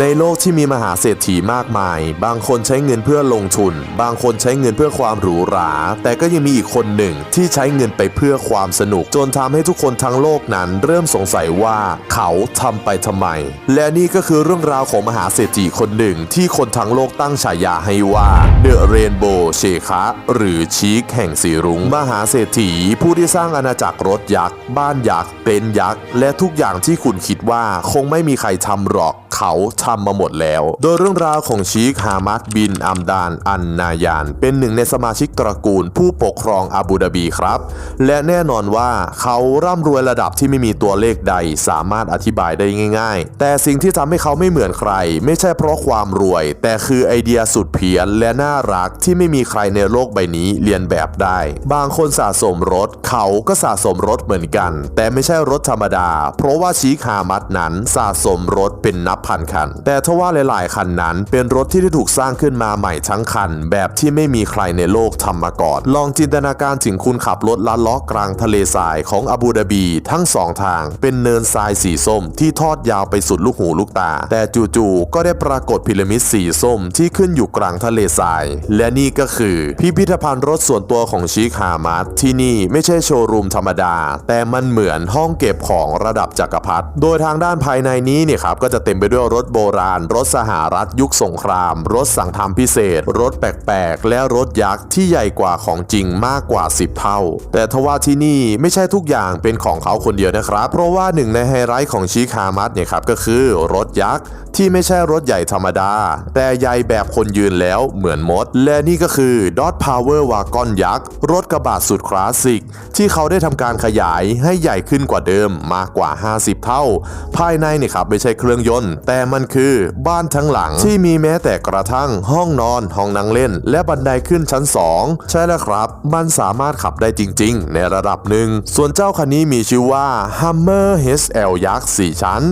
ในโลกที่มีมหาเศรษฐีมากมาย บางคนใช้เงินเพื่อลงทุน บางคนใช้เงินเพื่อความหรูหรา แต่ก็ยังมีอีกคนหนึ่งที่ใช้เงินไปเพื่อความสนุก จนทำให้ทุกคนทั้งโลกนั้น เริ่มสงสัยว่าเขาทำไปทำไม และนี่ก็คือเรื่องราวของมหาเศรษฐีคนหนึ่ง ที่คนทั้งโลกตั้งฉายาให้ว่าเดอะเรนโบว์เชคะหรือชีคแห่งสีรุง้ง มหาเศรษฐีผู้ที่สร้างอาณาจักรรถยักษ์ บ้านยักษ์เต็นยักษ์และทุกอย่างที่คุณคิดว่าคงไม่มีใครทำหรอกเขาทำมาหมดแล้ว โดยเรื่องราวของชีคฮามัดบินอัมดานอันนายาน เป็นหนึ่งในสมาชิกตระกูลผู้ปกครองอาบูดาบีครับ และแน่นอนว่าเขาร่ำรวยระดับที่ไม่มีตัวเลขใดสามารถอธิบายได้ง่าย ๆ แต่สิ่งที่ทำให้เขาไม่เหมือนใคร ไม่ใช่เพราะความรวย แต่คือไอเดียสุดเพี้ยนและน่ารักที่ไม่มีใครในโลกใบนี้เรียนแบบได้ บางคนสะสมรถ เขาก็สะสมรถเหมือนกัน แต่ไม่ใช่รถธรรมดา เพราะว่าชีคฮามัดนั้นสะสมรถเป็นนับพันคันแต่ทว่าหลาย ๆ คันนั้น เป็นรถที่ได้ถูกสร้างขึ้นมาใหม่ทั้งคัน แบบที่ไม่มีใครในโลกทำมาก่อน ลองจินตนาการถึงคุณขับรถลัดเล้อกลางทะเลทรายของอาบูดาบี ทั้งสองทาง เป็นเนินทรายสีส้ม ที่ทอดยาวไปสุดลูกหูลูกตา แต่จู่ๆก็ได้ปรากฏพีระมิดสีส้มที่ขึ้นอยู่กลางทะเลทราย และนี่ก็คือพิพิธภัณฑ์รถส่วนตัวของชีคฮามัดที่นี่ไม่ใช่โชว์รูมธรรมดา แต่มันเหมือนห้องเก็บของระดับจักรพรรดิโดยทางด้านภายในนี้เนี่ยครับก็จะเต็มไปด้วยรถโบราณ รถสหรัฐยุคสงคราม รถสั่งทำพิเศษ รถแปลกๆ และรถยักษ์ที่ใหญ่กว่าของจริงมากกว่า 10 เท่า แต่ทว่าที่นี่ไม่ใช่ทุกอย่างเป็นของเขาคนเดียวนะครับ เพราะว่าหนึ่งในไฮไลท์ของชีคามัดเนี่ยครับก็คือรถยักษ์ที่ไม่ใช่รถใหญ่ธรรมดา แต่ใหญ่แบบคนยืนแล้วเหมือนมด และนี่ก็คือ Dot Power Wagon ยักษ์ รถกระบะสุดคลาสสิก ที่เขาได้ทำการขยายให้ใหญ่ขึ้นกว่าเดิมมากกว่า 50 เท่า ภายในเนี่ยครับไม่ใช่เครื่องยนต์ แต่มันคือ บ้านทั้งหลังที่มีแม้แต่กระทั่งห้องนอนห้องนั่งเล่น และบันไดขึ้นชั้น 2 ใช่แล้วครับ มันสามารถขับได้จริง ๆ ในระดับหนึ่ง ส่วนเจ้าคันนี้มีชื่อว่า Hummer HL ยักษ์4ชั้น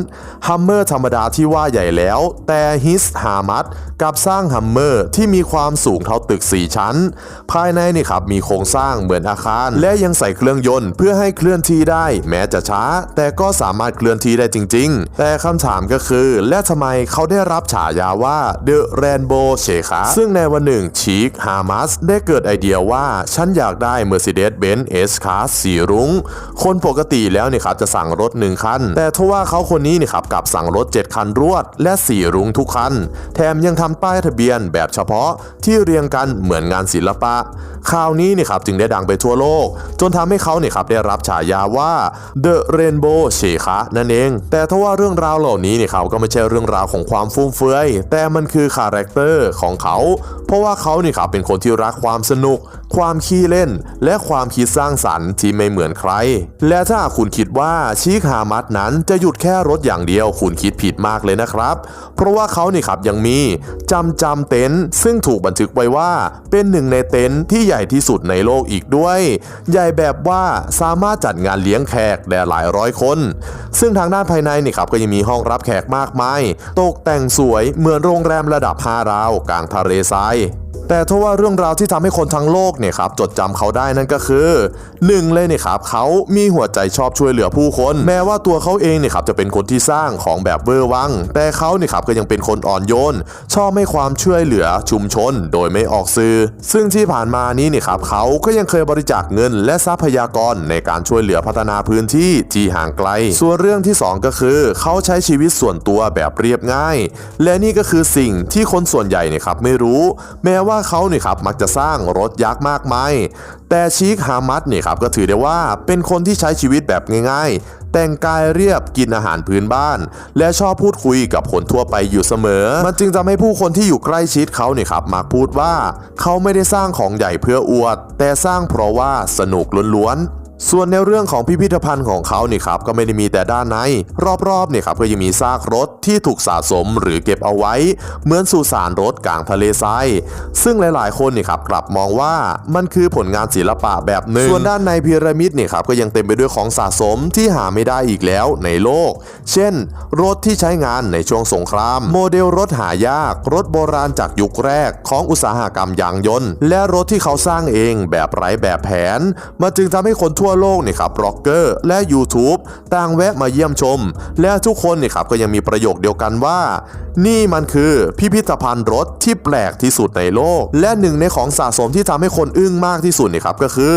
Hummer ธรรมดาที่ว่าใหญ่แล้ว แต่ His h a m a d กับสร้าง Hummer ที่มีความสูงเท่าตึก 4 ชั้น ภายในนี่ครับมีโครงสร้างเหมือนอาคาร และยังใส่เครื่องยนต์เพื่อให้เคลื่อนที่ได้ แม้จะช้า แต่ก็สามารถเคลื่อนที่ได้จริง ๆ แต่คำถามก็คือและทำไมเขาได้รับฉายาว่า The Rainbow s h e k a ซึ่งในวันหนึ่งชีคฮามัสได้เกิดไอเดียว่า ฉันอยากได้ Mercedes-Benz S-Class สีรุง้ง คนปกติแล้วเนี่ยครับจะสั่งรถหนึ่งคัน แต่ทว่าเขาคนนี้เนี่ยครับกลับสั่งรถ 7 คันรวด และสีรุ้งทุกคัน แถมยังทำป้ายทะเบียนแบบเฉพาะที่เรียงกันเหมือนงานศิลปะคราวนี้เนี่ยครับจึงได้ดังไปทั่วโลก จนทำให้เขาเนี่ยครับได้รับฉายาว่า The Rainbow s h e k a นั่นเอง แต่ทว่าเรื่องราวเหล่านี้เนี่ยเขาก็ไม่ใช่เรื่องราวของความฟุ่มเฟือย แต่มันคือคาแรคเตอร์ของเขา เพราะว่าเขานี่ครับเป็นคนที่รักความสนุก ความขี้เล่น และความคิดสร้างสรรค์ที่ไม่เหมือนใคร และถ้าคุณคิดว่าชีคฮามัดนั้นจะหยุดแค่รถอย่างเดียว คุณคิดผิดมากเลยนะครับ เพราะว่าเขานี่ครับยังมีจำจำเต็นท์ซึ่งถูกบันทึกไว้ว่า เป็นหนึ่งในเต็นท์ที่ใหญ่ที่สุดในโลกอีกด้วย ใหญ่แบบว่าสามารถจัดงานเลี้ยงแขกได้หลายร้อยคน ซึ่งทางด้านภายในนี่ครับก็ยังมีห้องรับแขกมากมายตกแต่งสวยเหมือนโรงแรมระดับ5ดาวกลางทะเลทราย แต่ทว่าเรื่องราวที่ทำให้คนทั้งโลกเนี่ยครับจดจำเขาได้นั่นก็คือหนึ่งเลยเนี่ยครับเขามีหัวใจชอบช่วยเหลือผู้คน แม้ว่าตัวเขาเองเนี่ยครับจะเป็นคนที่สร้างของแบบเวอร์วัง แต่เขาเนี่ยครับก็ยังเป็นคนอ่อนโยน ชอบให้ความช่วยเหลือชุมชน โดยไม่ออกสื่อซึ่งที่ผ่านมานี้เนี่ยครับเขาก็ยังเคยบริจาคเงิน และทรัพยากรในการช่วยเหลือพัฒนาพื้นที่ที่ห่างไกล ส่วนเรื่องที่สองก็คือ เขาใช้ชีวิตส่วนตัวแบบเรียบง่าย และนี่ก็คือสิ่งที่คนส่วนใหญ่เนี่ยครับไม่รู้ แม้ว่าเขาเนี่ยครับมักจะสร้างรถยักษ์มากมาย แต่ชีคฮามัดเนี่ยครับก็ถือได้ว่าเป็นคนที่ใช้ชีวิตแบบง่ายๆ แต่งกายเรียบกินอาหารพื้นบ้าน และชอบพูดคุยกับคนทั่วไปอยู่เสมอ มันจึงทำให้ผู้คนที่อยู่ใกล้ชิดเขาเนี่ยครับมักพูดว่า เขาไม่ได้สร้างของใหญ่เพื่ออวด แต่สร้างเพราะว่าสนุกล้วนๆ ส่วนในเรื่องของพิพิธภัณฑ์ของเขาเนี่ครับก็ไม่ได้มีแต่ด้านใน รอบๆเนี่ยครับก็ยังมีซากรถที่ถูกสะสมหรือเก็บเอาไว้ เหมือนสุสานรถกลางทะเลทรายซึ่งหลายๆ คนเนี่ครับกลับมองว่ามันคือผลงานศิลปะแบบหนึ่งส่วนด้านในพีระมิดเนี่ยครับก็ยังเต็มไปด้วยของสะสมที่หาไม่ได้อีกแล้วในโลก เช่น รถที่ใช้งานในช่วงสงคราม โมเดลรถหายากรถโบราณจากยุคแรกของอุตสาหกรรมยางยนต์ และรถที่เขาสร้างเองแบบไร้แบบแผน มันจึงทำให้คนทั่ววโลกเนี่ยครับบล็อกเกอร์และ YouTube ต่างแวะมาเยี่ยมชม และทุกคนเนี่ยครับก็ยังมีประโยคเดียวกันว่า นี่มันคือพิพิธภัณฑ์รถที่แปลกที่สุดในโลก และหนึ่งในของสะสมที่ทำให้คนอึ้งมากที่สุดเนี่ยครับก็คือ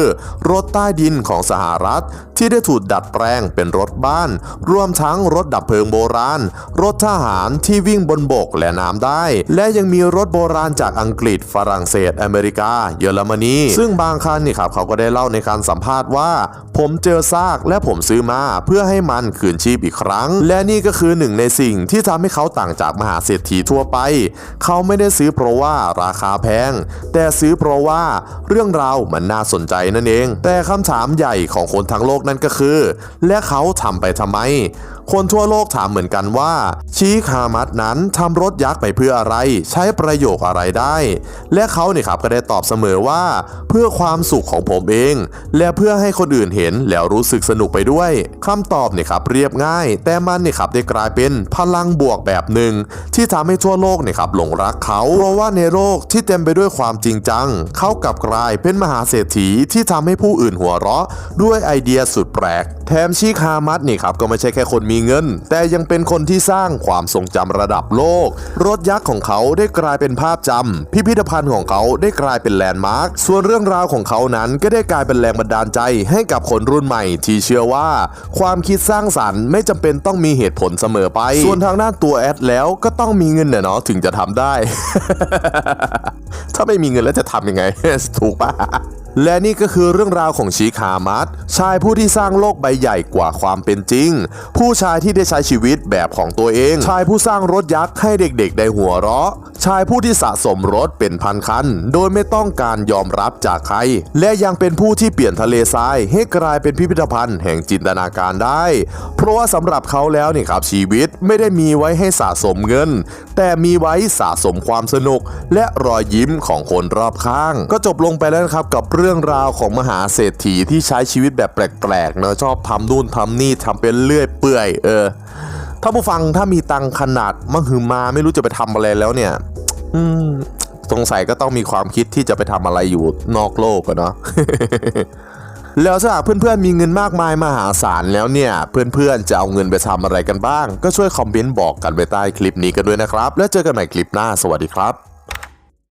รถใต้ดินของสหรัฐ ที่ได้ถูกดัดแปลงเป็นรถบ้าน รวมทั้งรถดับเพลิงโบราณ รถทหารที่วิ่งบนบกและน้ำได้ และยังมีรถโบราณจากอังกฤษ ฝรั่งเศส อเมริกา เยอรมนี ซึ่งบางคันนี่ครับเขาก็ได้เล่าในการสัมภาษณ์ว่าผมเจอซากและผมซื้อมาเพื่อให้มันคืนชีพอีกครั้ง และนี่ก็คือหนึ่งในสิ่งที่ทำให้เขาต่างจากมหาเศรษฐีทั่วไป เขาไม่ได้ซื้อเพราะว่าราคาแพง แต่ซื้อเพราะว่าเรื่องราวมันน่าสนใจนั่นเอง แต่คำถามใหญ่ของคนทั้งโลกนั่นก็คือ และเขาทำไปทำไม คนทั่วโลกถามเหมือนกันว่าชีคามัดนั้นทำรถยักษ์ไปเพื่ออะไร ใช้ประโยชน์อะไรได้ และเขาเนี่ยครับก็ได้ตอบเสมอว่า เพื่อความสุขของผมเอง และเพื่อให้คนอื่นเห็นแล้วรู้สึกสนุกไปด้วยคำตอบเนี่ยครับเรียบง่าย แต่มันเนี่ยครับได้กลายเป็นพลังบวกแบบหนึ่งที่ทำให้ทั่วโลกเนี่ยครับหลงรักเขาเพราะว่าในโลกที่เต็มไปด้วยความจริงจัง เขากลับกลายเป็นมหาเศรษฐีที่ทำให้ผู้อื่นหัวเราะ ด้วยไอเดียสุดแปลก แถมชีคามัดนี่ครับก็ไม่ใช่แค่คนมีเงิน แต่ยังเป็นคนที่สร้างความทรงจำระดับโลก รถยักษ์ของเขาได้กลายเป็นภาพจำพิพิธภัณฑ์ของเขาได้กลายเป็นแลนด์มาร์คส่วนเรื่องราวของเขานั้นก็ได้กลายเป็นแรงบันดาลใจให้กับคนรุ่นใหม่ที่เชื่อว่า ความคิดสร้างสรรค์ไม่จำเป็นต้องมีเหตุผลเสมอไป ส่วนทางด้านตัวแอดแล้วก็ต้องมีเงินเนี่ยเนาะถึงจะทำได้ ถ้าไม่มีเงินแล้วจะทำยังไง ถูกปะและนี่ก็คือเรื่องราวของชีคามัดชายผู้ที่สร้างโลกใบใหญ่กว่าความเป็นจริง ผู้ชายที่ได้ใช้ชีวิตแบบของตัวเอง ชายผู้สร้างรถยักษ์ให้เด็กๆ ได้หัวเราะ ชายผู้ที่สะสมรถเป็นพันคัน โดยไม่ต้องการยอมรับจากใคร และยังเป็นผู้ที่เปลี่ยนทะเลทราย ให้กลายเป็นพิพิธภัณฑ์แห่งจินตนาการได้ เพราะว่าสำหรับเขาแล้วนี่ครับชีวิตไม่ได้มีไว้ให้สะสมเงิน แต่มีไว้สะสมความสนุก และรอยยิ้มของคนรอบข้าง ก็จบลงไปแล้วนะครับกับเรื่องราวของมหาเศรษฐีที่ใช้ชีวิตแบบแปลกๆเนะชอบทำนู่นทำนี่ทำเป็นเลื่อยเปื่อย เออถ้าผู้ฟังถ้ามีตังขนาดมหึมาไม่รู้จะไปทำอะไรแล้วเนี่ย อืมสงสัยก็ต้องมีความคิดที่จะไปทำอะไรอยู่นอกโลกอะเนาะ แล้วถ้าหากเพื่อนๆมีเงินมากมายมหาศาลแล้วเนี่ย เพื่อนๆจะเอาเงินไปทำอะไรกันบ้าง ก็ช่วยคอมเมนต์บอกกันไว้ใต้คลิปนี้กันด้วยนะครับ แล้วเจอกันใหม่คลิปหน้าสวัสดีครับ